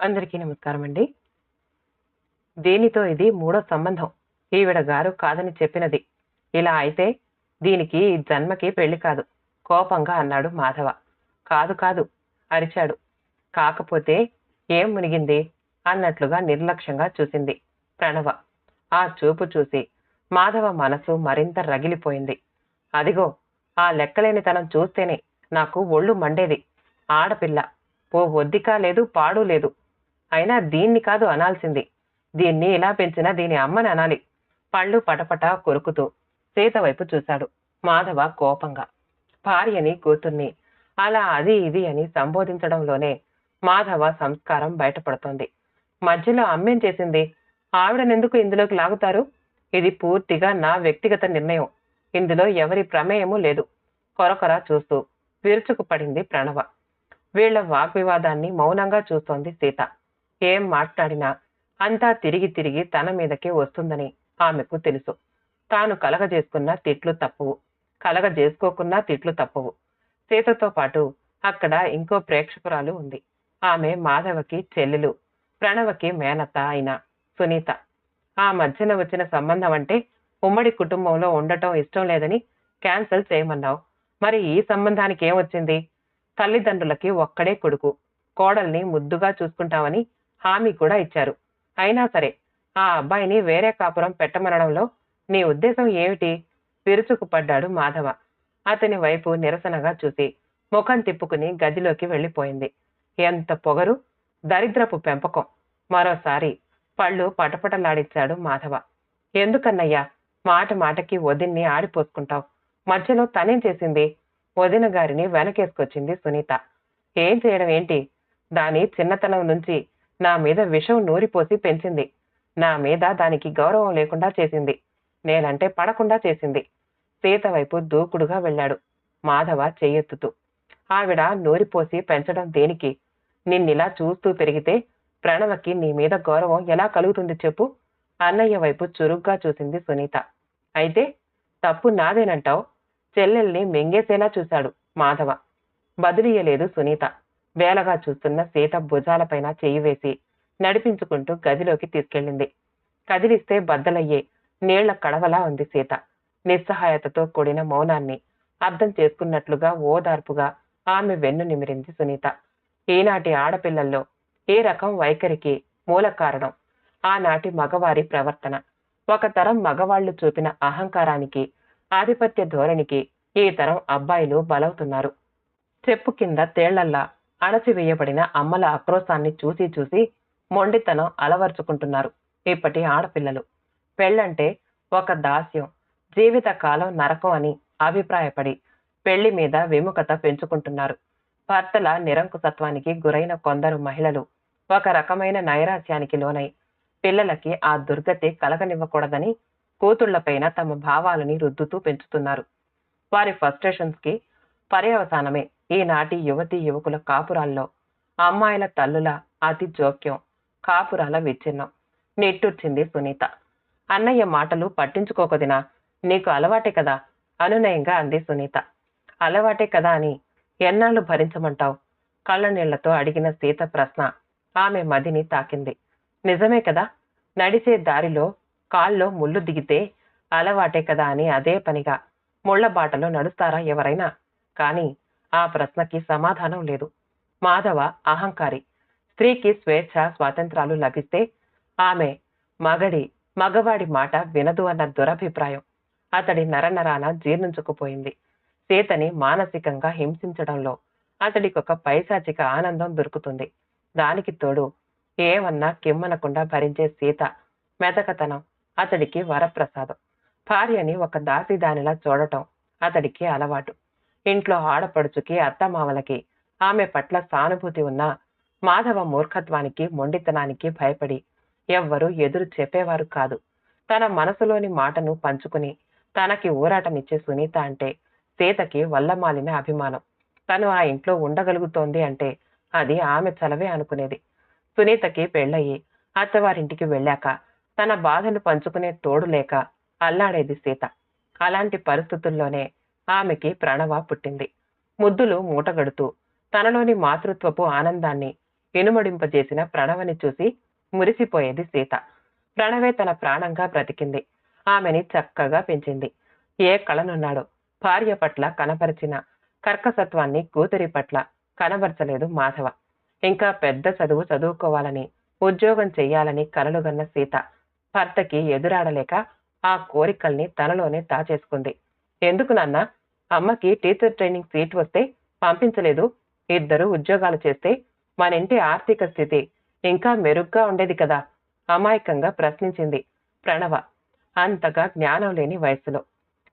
అందరికీ నమస్కారం అండి దీనితో ఇది మూడో సంబంధం? ఈవిడ గారు కాదని చెప్పినది. ఇలా అయితే దీనికి ఈ జన్మకి పెళ్ళి కాదు. కోపంగా అన్నాడు మాధవ. కాదు కాదు అరిచాడు. కాకపోతే ఏం మునిగింది? అన్నట్లుగా నిర్లక్ష్యంగా చూసింది ప్రణవ. ఆ చూపు చూసి మాధవ మనసు మరింత రగిలిపోయింది. అదిగో ఆ లెక్కలేనితనం చూస్తేనే నాకు ఒళ్ళు మండేది. ఆడపిల్ల. ఓ ఒద్దిక లేదు పాడు లేదు. అయినా దీన్ని కాదు అనాల్సింది. దీన్ని ఇలా పెంచినా దీని అమ్మని అనాలి. పళ్ళు పటపట కొరుకుతూ సీత వైపు చూశాడు మాధవ కోపంగా. భార్యని కూతుర్ని అలా అది ఇది అని సంబోధించడంలోనే మాధవ సంస్కారం బయటపడుతోంది. మధ్యలో అమ్మేం చేసింది? ఆవిడనెందుకు ఇందులోకి లాగుతారు? ఇది పూర్తిగా నా వ్యక్తిగత నిర్ణయం. ఇందులో ఎవరి ప్రమేయము లేదు. కొరకొర చూస్తూ విరుచుకుపడింది ప్రణవ. వీళ్ళ వాగ్వివాదాన్ని మౌనంగా చూస్తోంది సీత. ఏం మాట్లాడినా అంతా తిరిగి తిరిగి తన మీదకే వస్తుందని ఆమెకు తెలుసు. తాను కలగజేసుకున్న తిట్లు తప్పవు. కలగజేసుకోకున్నా తిట్లు తప్పవు. సీతతో పాటు అక్కడ ఇంకో ప్రేక్షకురాలు ఉంది. ఆమె మాధవకి చెల్లెలు ప్రణవకి మేనత అయిన సునీత. ఆ మధ్యన వచ్చిన సంబంధం అంటే ఉమ్మడి కుటుంబంలో ఉండటం ఇష్టం లేదని క్యాన్సిల్ చేయమన్నావు. మరి ఈ సంబంధానికి ఏమొచ్చింది? తల్లిదండ్రులకి ఒక్కడే కొడుకు. కోడల్ని ముద్దుగా చూసుకుంటామని హామీ కూడా ఇచ్చారు. అయినా సరే ఆ అబ్బాయిని వేరే కాపురం పెట్టమనడంలో నీ ఉద్దేశం ఏమిటి? విరుచుకుపడ్డాడు మాధవ. అతని వైపు నిరసనగా చూసి ముఖం తిప్పుకుని గదిలోకి వెళ్ళిపోయింది. ఎంత పొగరు దరిద్రపు పెంపకం. మరోసారి పళ్ళు పటపటలాడించాడు మాధవ. ఎందుకన్నయ్యా మాట మాటకి వదిన్ని ఆడిపోసుకుంటావు. మధ్యలో తనేం చేసింది? వదిన గారిని వెనకేసుకొచ్చింది సునీత. ఏం చేయడం ఏంటి? దాని చిన్నతనం నుంచి నా మీద విషం నూరిపోసి పెంచింది. నా మీద దానికి గౌరవం లేకుండా చేసింది. నేనంటే పడకుండా చేసింది. సీత వైపు దూకుడుగా వెళ్ళాడు. మాధవ చెయ్యెత్తుతూ. ఆవిడ నూరిపోసి పెంచడం దేనికి? నిన్నిలా చూస్తూ పెరిగితే ప్రణవకి నీ మీద గౌరవం ఎలా కలుగుతుంది చెప్పు? అన్నయ్య వైపు చురుగ్గా చూసింది సునీత. అయితే తప్పు నాదేనంటావు? చెల్లెల్ని మింగేసేలా చూశాడు మాధవ. బదిలీయలేదు సునీత. వేలగా చూస్తున్న సీత భుజాలపైన చేయి వేసి నడిపించుకుంటూ గదిలోకి తీసుకెళ్ళింది. కదిలిస్తే బద్దలయ్యే నీళ్ళ కడవలా ఉంది సీత. నిస్సహాయతతో కూడిన మౌనాన్ని అర్థం చేసుకున్నట్లుగా ఓదార్పుగా ఆమె వెన్ను నిమిరింది సునీత. ఈనాటి ఆడపిల్లల్లో ఏ రకం వైఖరికి మూల కారణం ఆనాటి మగవారి ప్రవర్తన. ఒక తరం మగవాళ్ళు చూపిన అహంకారానికి ఆధిపత్య ధోరణికి ఈ తరం అబ్బాయిలు బలవుతున్నారు. చెప్పు కింద తేళ్ళల్లా అణచివేయబడిన అమ్మల ఆక్రోశాన్ని చూసి చూసి మొండితనం అలవర్చుకుంటున్నారు ఇప్పటి ఆడపిల్లలు. పెళ్ళంటే ఒక దాస్యం జీవిత కాలం నరకం అని అభిప్రాయపడి పెళ్ళి మీద విముఖత పెంచుకుంటున్నారు. భర్తల నిరంకుశత్వానికి గురైన కొందరు మహిళలు ఒక రకమైన నైరాశ్యానికి లోనై పిల్లలకి ఆ దుర్గతి కలగనివ్వకూడదని కూతుళ్ళపైన తమ భావాలని రుద్దుతూ పెంచుతున్నారు. వారి ఫ్రస్ట్రేషన్స్కి పర్యవసానమే ఈనాటి యువతి యువకుల కాపురాల్లో అమ్మాయిల తల్లుల అతి జోక్యం కాపురాల విచ్ఛిన్నం. నిట్టూర్చింది సునీత అన్నయ్య మాటలు పట్టించుకోకదినా నీకు అలవాటే కదా? అనునయంగా అంది సునీత అలవాటే కదా అని ఎన్నాళ్ళు భరించమంటావు? కళ్ళ నీళ్ళతో అడిగిన సీత ప్రశ్న ఆమె మదిని తాకింది. నిజమే కదా? నడిచే దారిలో కాల్లో ముళ్ళు దిగితే అలవాటే కదా అని అదే పనిగా ముళ్ళ బాటలో నడుస్తారా ఎవరైనా? కానీ ఆ ప్రశ్నకి సమాధానం లేదు. మాధవ అహంకారి. స్త్రీకి స్వేచ్ఛ స్వాతంత్రాలు లభిస్తే ఆమె మగడి మగవాడి మాట వినదు అన్న దురభిప్రాయం. అతడి నరనరాన జీర్ణించుకుపోయింది. సీతని మానసికంగా హింసించడంలో అతడికి ఒక పైశాచిక ఆనందం దొరుకుతుంది. దానికి తోడు ఏమన్నా కిమ్మనకుండా భరించే సీత మెతకతనం అతడికి వరప్రసాదం. భార్యని ఒక దాసిదానిలా చూడటం అతడికి అలవాటు. ఇంట్లో ఆడపడుచుకి అత్తమామలకి ఆమె పట్ల సానుభూతి ఉన్నా మాధవ మూర్ఖత్వానికి మొండితనానికి భయపడి ఎవ్వరూ ఎదురు చెప్పేవారు కాదు. తన మనసులోని మాటను పంచుకుని తనకి ఊరాటనిచ్చే సునీత అంటే సీతకి వల్లమాలిన అభిమానం. తను ఆ ఇంట్లో ఉండగలుగుతోంది అంటే అది ఆమె చలవే అనుకునేది. సునీతకి పెళ్ళయి అత్తవారింటికి వెళ్ళాక తన బాధను పంచుకునే తోడు లేక అల్లాడేది సీత. అలాంటి పరిస్థితుల్లోనే ఆమెకి ప్రణవ పుట్టింది. ముద్దులు మూటగడుతూ తనలోని మాతృత్వపు ఆనందాన్ని ఇనుమడింపజేసిన ప్రణవని చూసి మురిసిపోయేది సీత. ప్రణవే తన ప్రాణంగా బ్రతికింది. ఆమెని చక్కగా పెంచింది. ఏ కళనున్నాడో భార్య పట్ల కనపరిచిన కర్కసత్వాన్ని కూతురి పట్ల కనబరచలేదు మాధవ. ఇంకా పెద్ద చదువు చదువుకోవాలని ఉద్యోగం చెయ్యాలని కలలుగన్న సీత భర్తకి ఎదురాడలేక ఆ కోరికల్ని తనలోనే దాచేసుకుంది. ఎందుకు నాన్న? అమ్మకి టీచర్ ట్రైనింగ్ సీట్ వస్తే పంపించలేదు. ఇద్దరు ఉద్యోగాలు చేస్తే మన ఇంటి ఆర్థిక స్థితి ఇంకా మెరుగ్గా ఉండేది కదా. అమాయకంగా ప్రశ్నించింది ప్రణవ. అంతగా జ్ఞానం లేని వయసులో.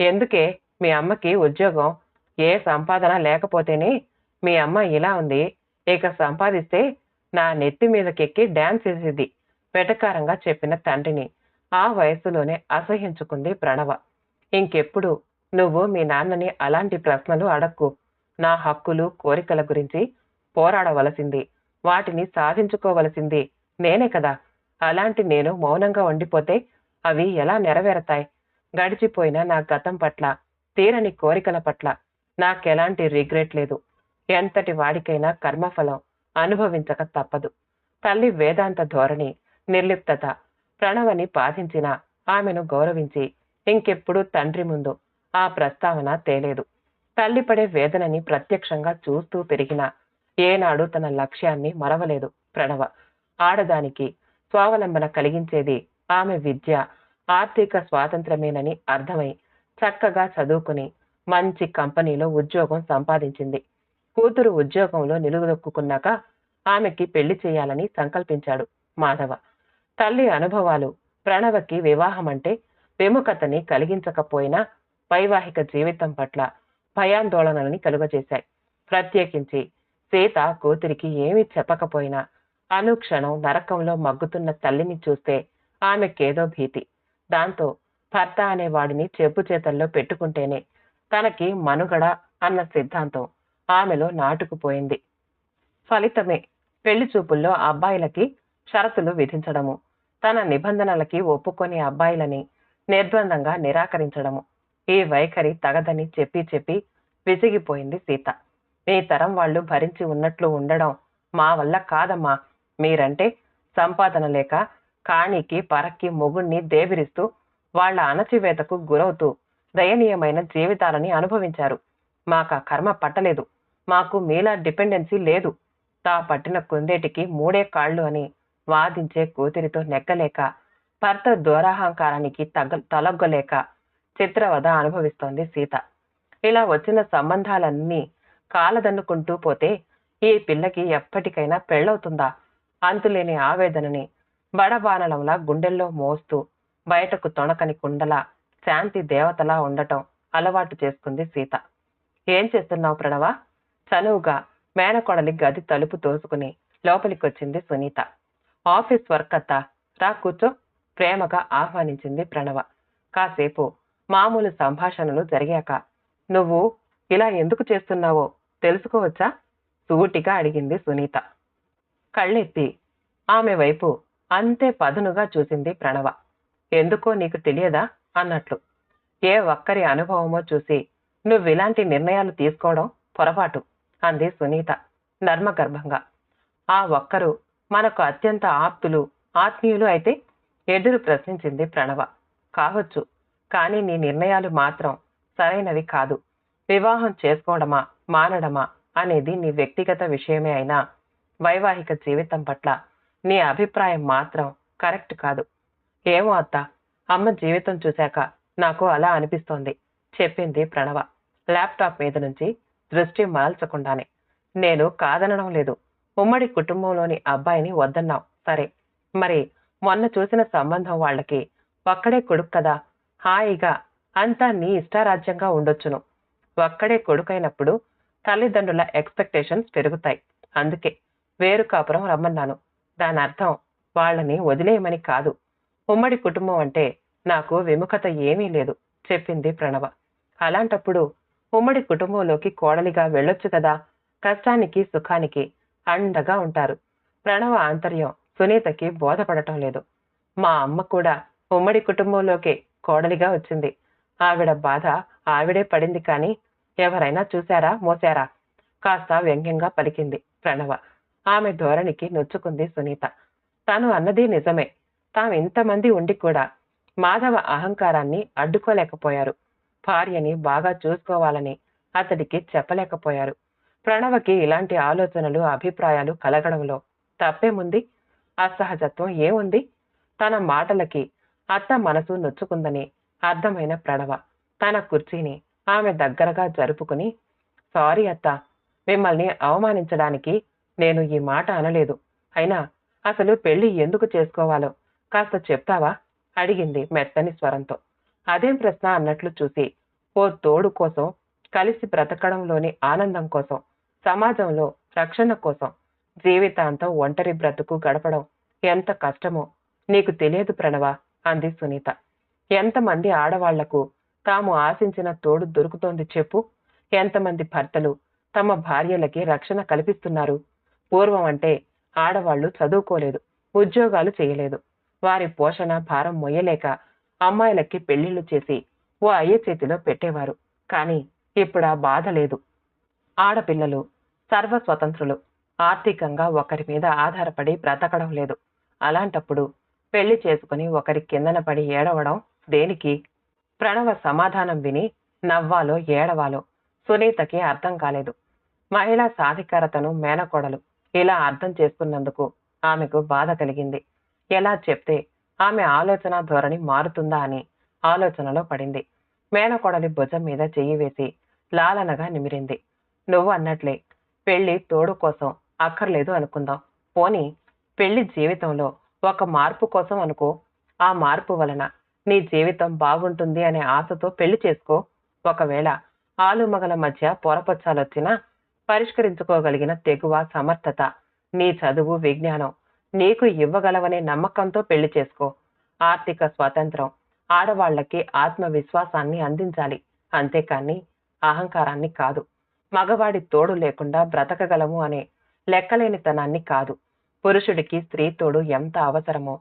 ఎందుకే మీ అమ్మకి ఉద్యోగం ఏ సంపాదన లేకపోతేనే మీ అమ్మ ఇలా ఉంది. ఇక సంపాదిస్తే నా నెత్తి మీదకెక్కి డ్యాన్స్ వేసేది వెటకారంగా చెప్పిన తండ్రిని. ఆ వయసులోనే అసహించుకుంది ప్రణవ. ఇంకెప్పుడు నువ్వు మీ నాన్నని అలాంటి ప్రశ్నలు అడక్కు. నా హక్కులు కోరికల గురించి పోరాడవలసింది. వాటిని సాధించుకోవలసింది నేనే కదా. అలాంటి నేను మౌనంగా ఉండిపోతే అవి ఎలా నెరవేరతాయి? గడిచిపోయిన నా గతం పట్ల తీరని కోరికల పట్ల నాకెలాంటి రిగ్రెట్ లేదు. ఎంతటి వాడికైనా కర్మఫలం అనుభవించక తప్పదు. తల్లి వేదాంత ధోరణి నిర్లిప్తత ప్రణవని బాధించిన ఆమెను గౌరవించి ఇంకెప్పుడు తండ్రి ముందు ఆ ప్రస్తావన తేలేదు. తల్లి పడే వేదనని ప్రత్యక్షంగా చూస్తూ పెరిగిన ఏనాడు తన లక్ష్యాన్ని మరవలేదు ప్రణవ. ఆడదానికి స్వావలంబన కలిగించేది ఆమె విద్య ఆర్థిక స్వాతంత్రమేనని అర్థమై చక్కగా చదువుకుని మంచి కంపెనీలో ఉద్యోగం సంపాదించింది. కూతురు ఉద్యోగంలో నిలుగుదొక్కున్నాక ఆమెకి పెళ్ళి చేయాలని సంకల్పించాడు మాధవ. తల్లి అనుభవాలు ప్రణవకి వివాహం అంటే విముఖతని కలిగించకపోయినా వైవాహిక జీవితం పట్ల భయాందోళనలని కలుగజేశాయి. ప్రత్యేకించి సీత కూతురికి ఏమీ చెప్పకపోయినా అనుక్షణం నరకంలో మగ్గుతున్న తల్లిని చూస్తే ఆమెకేదో భీతి. దాంతో భర్త అనే వాడిని చెప్పు చేతల్లో పెట్టుకుంటేనే తనకి మనుగడ అన్న సిద్ధాంతం ఆమెలో నాటుకుపోయింది. ఫలితమే పెళ్ళి చూపుల్లో అబ్బాయిలకి షరతులు విధించడము తన నిబంధనలకి ఒప్పుకొని అబ్బాయిలని నిర్బంధంగా నిరాకరించడము. ఈ వైఖరి తగదని చెప్పి చెప్పి విసిగిపోయింది సీత. మీ తరం వాళ్ళు భరించి ఉన్నట్లు ఉండడం మా వల్ల కాదమ్మా. మీరంటే సంపాదన లేక కాణికి పరక్కి మొగుణ్ణి దేవిరిస్తూ వాళ్ళ అణచివేతకు గురవుతూ దయనీయమైన జీవితాలని అనుభవించారు. మాకు కర్మ పట్టలేదు. మాకు మీలా డిపెండెన్సీ లేదు. తా పట్టిన కుందేటికి మూడే కాళ్ళు అని వాదించే కూతురితో నెగ్గలేక భర్త దూరాహంకారానికి తగ్గ తలొగ్గలేక చిత్రవద అనుభవిస్తోంది సీత. ఇలా వచ్చిన సంబంధాలన్నీ కాలదన్నుకుంటూ పోతే ఈ పిల్లకి ఎప్పటికైనా పెళ్ళవుతుందా? అంతులేని ఆవేదనని బడబానలంలా గుండెల్లో మోస్తూ బయటకు తొణకని కుండలా శాంతి దేవతలా ఉండటం అలవాటు చేసుకుంది సీత. ఏం చేస్తున్నావు ప్రణవ? చనువుగా మేనకొడలి గది తలుపు తోసుకుని లోపలికొచ్చింది సునీత. ఆఫీస్ వర్క్ అత్తా. రా కూర్చో. ప్రేమగా ఆహ్వానించింది ప్రణవ. కాసేపు మామూలు సంభాషణలు జరిగాక నువ్వు ఇలా ఎందుకు చేస్తున్నావో తెలుసుకోవచ్చా? సూటిగా అడిగింది సునీత. కళ్ళెత్తి ఆమె వైపు అంతే పదునుగా చూసింది ప్రణవ. ఎందుకో నీకు తెలియదా? అన్నట్లు. ఏ ఒక్కరి అనుభవమో చూసి నువ్విలాంటి నిర్ణయాలు తీసుకోవడం పొరపాటు అంది సునీత నర్మగర్భంగా. ఆ ఒక్కరు మనకు అత్యంత ఆప్తులు ఆత్మీయులు అయితే? ఎదురు ప్రశ్నించింది ప్రణవ. కావచ్చు కానీ నీ నిర్ణయాలు మాత్రం సరైనవి కాదు. వివాహం చేసుకోవడమా మానడమా అనేది నీ వ్యక్తిగత విషయమే అయినా వైవాహిక జీవితం పట్ల నీ అభిప్రాయం మాత్రం కరెక్ట్ కాదు. ఏమో అత్త అమ్మ జీవితం చూశాక నాకు అలా అనిపిస్తోంది చెప్పింది ప్రణవ. ల్యాప్టాప్ మీద నుంచి దృష్టి మరల్చకుండానే. నేను కాదనడం లేదు ఉమ్మడి కుటుంబంలోని అబ్బాయిని వద్దన్నావు సరే. మరి మొన్న చూసిన సంబంధం వాళ్ళకి ఒక్కడే కొడుకు కదా హాయిగా అంతా నీ ఇష్టారాజ్యంగా ఉండొచ్చును. ఒక్కడే కొడుకైనప్పుడు తల్లిదండ్రుల ఎక్స్పెక్టేషన్స్ పెరుగుతాయి. అందుకే వేరు కాపురం రమ్మన్నాను. దాని అర్థం వాళ్ళని వదిలేయమని కాదు. ఉమ్మడి కుటుంబం అంటే నాకు విముఖత ఏమీ లేదు చెప్పింది ప్రణవ. అలాంటప్పుడు ఉమ్మడి కుటుంబంలోకి కోడలిగా వెళ్ళొచ్చు కదా. కష్టానికి సుఖానికి అండగా ఉంటారు. ప్రణవ ఆంతర్యం సునీతకి బోధపడటం లేదు. మా అమ్మ కూడా ఉమ్మడి కుటుంబంలోకే కోడలిగా వచ్చింది. ఆవిడ బాధ ఆవిడే పడింది కానీ ఎవరైనా చూశారా మోసారా కాస్త వ్యంగ్యంగా పలికింది ప్రణవ. ఆమె ధోరణికి నొచ్చుకుంది సునీత. తను అన్నది నిజమే. తాము ఇంతమంది ఉండి కూడా మాధవ అహంకారాన్ని అడ్డుకోలేకపోయారు. భార్యని బాగా చూసుకోవాలని అతడికి చెప్పలేకపోయారు. ప్రణవకి ఇలాంటి ఆలోచనలు అభిప్రాయాలు కలగడంలో తప్పేముంది అసహజత్వం ఏముంది? తన మాటలకి అత్త మనసు నొచ్చుకుందని అర్థమైన ప్రణవ. తన కుర్చీని ఆమె దగ్గరగా జరుపుకుని సారీ అత్త మిమ్మల్ని అవమానించడానికి నేను ఈ మాట అనలేదు. అయినా అసలు పెళ్ళి ఎందుకు చేసుకోవాలో కాస్త చెప్తావా? అడిగింది మెత్తని స్వరంతో. అదేం ప్రశ్న అన్నట్లు చూసి ఓ తోడు కోసం కలిసి బ్రతకడంలోని ఆనందం కోసం సమాజంలో రక్షణ కోసం జీవితాంతం ఒంటరి బ్రతుకు గడపడం ఎంత కష్టమో నీకు తెలియదు ప్రణవ. అంది సునీత. ఎంతమంది ఆడవాళ్ళకు తాము ఆశించిన తోడు దొరుకుతోంది చెప్పు. ఎంతమంది భర్తలు తమ భార్యలకి రక్షణ కల్పిస్తున్నారు. పూర్వం అంటే ఆడవాళ్ళు చదువుకోలేదు ఉద్యోగాలు చేయలేదు. వారి పోషణ భారం మొయ్యలేక అమ్మాయిలకి పెళ్ళిళ్ళు చేసి ఓ అయ్య చేతిలో పెట్టేవారు. కానీ ఇప్పుడు ఆ బాధ లేదు. ఆడపిల్లలు సర్వస్వతంత్రులు ఆర్థికంగా ఒకరి మీద ఆధారపడి బ్రతకడం లేదు. అలాంటప్పుడు పెళ్ళి చేసుకుని ఒకరి కిందన పడి ఏడవడం దేనికి? ప్రణవ సమాధానం విని నవ్వాలో ఏడవాలో సునీతకి అర్థం కాలేదు. మహిళా సాధికారతను మేనకోడలు ఇలా అర్థం చేసుకున్నందుకు ఆమెకు బాధ కలిగింది. ఎలా చెప్తే ఆమె ఆలోచన ధోరణి మారుతుందా అని ఆలోచనలో పడింది. మేనకోడలి భుజం మీద చెయ్యి వేసి లాలనగా నిమిరింది. నువ్వు అన్నట్లే పెళ్ళి తోడు కోసం అక్కర్లేదు అనుకుందాం. పోని పెళ్ళి జీవితంలో ఒక మార్పు కోసం అనుకో. ఆ మార్పు వలన నీ జీవితం బాగుంటుంది అనే ఆశతో పెళ్ళి చేసుకో. ఒకవేళ ఆలుమగల మధ్య పొరపచ్చాలొచ్చినా పరిష్కరించుకోగలిగిన తెగువ సమర్థత నీ చదువు విజ్ఞానం నీకు ఇవ్వగలవనే నమ్మకంతో పెళ్ళి చేసుకో. ఆర్థిక స్వాతంత్రం ఆడవాళ్ళకి ఆత్మవిశ్వాసాన్ని అందించాలి. అంతేకాని అహంకారాన్ని కాదు. మగవాడి తోడు లేకుండా బ్రతకగలము అనే లెక్కలేనితనాన్ని కాదు. పురుషుడికి స్త్రీ తోడు ఎంత అవసరమో.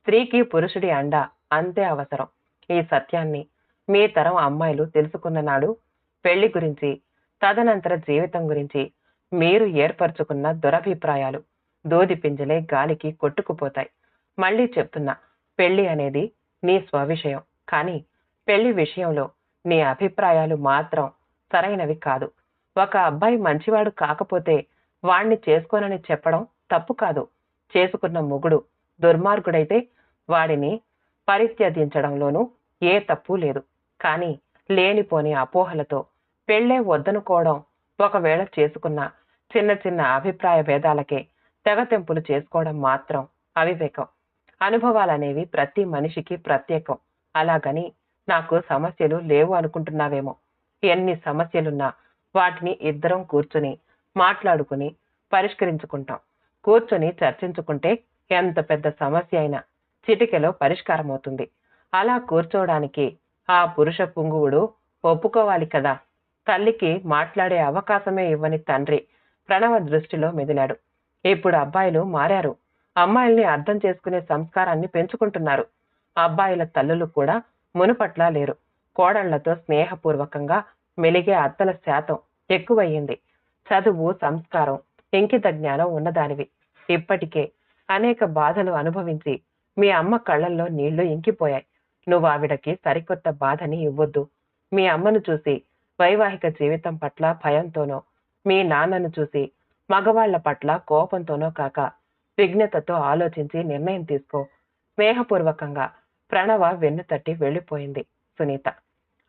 స్త్రీకి పురుషుడి అండ అంతే అవసరం. ఈ సత్యాన్ని మీ తరం అమ్మాయిలు తెలుసుకున్న నాడు పెళ్ళి గురించి తదనంతర జీవితం గురించి మీరు ఏర్పరచుకున్న దురభిప్రాయాలు దోది పింజలే గాలికి కొట్టుకుపోతాయి. మళ్ళీ చెప్తున్నా పెళ్ళి అనేది నీ స్వవిషయం. కానీ పెళ్ళి విషయంలో నీ అభిప్రాయాలు మాత్రం సరైనవి కాదు. ఒక అబ్బాయి మంచివాడు కాకపోతే వాణ్ణి చేసుకోనని చెప్పడం తప్పు కాదు. చేసుకున్న మొగుడు దుర్మార్గుడైతే వాడిని పరిత్యజించడంలోనూ ఏ తప్పు లేదు. కానీ లేనిపోని అపోహలతో పెళ్ళే వద్దనుకోవడం ఒకవేళ చేసుకున్న చిన్న చిన్న అభిప్రాయ భేదాలకే తెగతెంపులు చేసుకోవడం మాత్రం అవివేకం. అనుభవాలనేవి ప్రతి మనిషికి ప్రత్యేకం. అలాగని నాకు సమస్యలు లేవు అనుకుంటున్నావేమో. ఎన్ని సమస్యలున్నా వాటిని ఇద్దరం కూర్చుని మాట్లాడుకుని పరిష్కరించుకుంటాం. కూర్చొని చర్చించుకుంటే ఎంత పెద్ద సమస్య అయినా చిటికెలో పరిష్కారం అవుతుంది అలా కూర్చోవడానికి ఆ పురుష పుంగువుడు ఒప్పుకోవాలి కదా. తల్లికి మాట్లాడే అవకాశమే ఇవ్వని తండ్రి ప్రణవ దృష్టిలో మెదిలాడు. ఇప్పుడు అబ్బాయిలు మారారు. అమ్మాయిల్ని అర్థం చేసుకునే సంస్కారాన్ని పెంచుకుంటున్నారు. అబ్బాయిల తల్లులు కూడా మునుపట్లా లేరు. కోడళ్ళతో స్నేహపూర్వకంగా మెలిగే అత్తల శాతం ఎక్కువయ్యింది. చదువు సంస్కారం ఇంకిత జ్ఞానం ఉన్నదానివి. ఇప్పటికే అనేక బాధలు అనుభవించి మీ అమ్మ కళ్ళల్లో నీళ్ళు ఇంకిపోయాయి. నువ్వు ఆవిడకి సరికొత్త బాధని ఇవ్వొద్దు. మీ అమ్మను చూసి వైవాహిక జీవితం పట్ల భయంతోనో మీ నాన్నను చూసి మగవాళ్ళ పట్ల కోపంతోనో కాక విఘ్నతతో ఆలోచించి నిర్ణయం తీసుకో. స్నేహపూర్వకంగా ప్రణవ వెన్ను తట్టి వెళ్ళిపోయింది సునీత.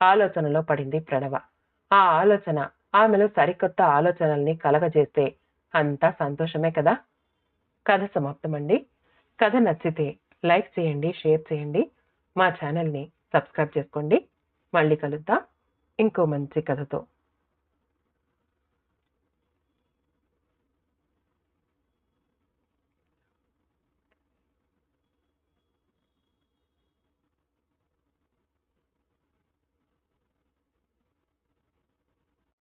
ఆలోచనలో పడింది ప్రణవ. ఆ ఆలోచన ఆమెలో సరికొత్త ఆలోచనల్ని కలగజేస్తే అంతా సంతోషమే కదా? కథ సమాప్తమండి. కథ నచ్చితే లైక్ చేయండి షేర్ చేయండి. మా ఛానల్ని సబ్స్క్రైబ్ చేసుకోండి. మళ్ళీ కలుద్దాం. ఇంకో మంచి కథతో.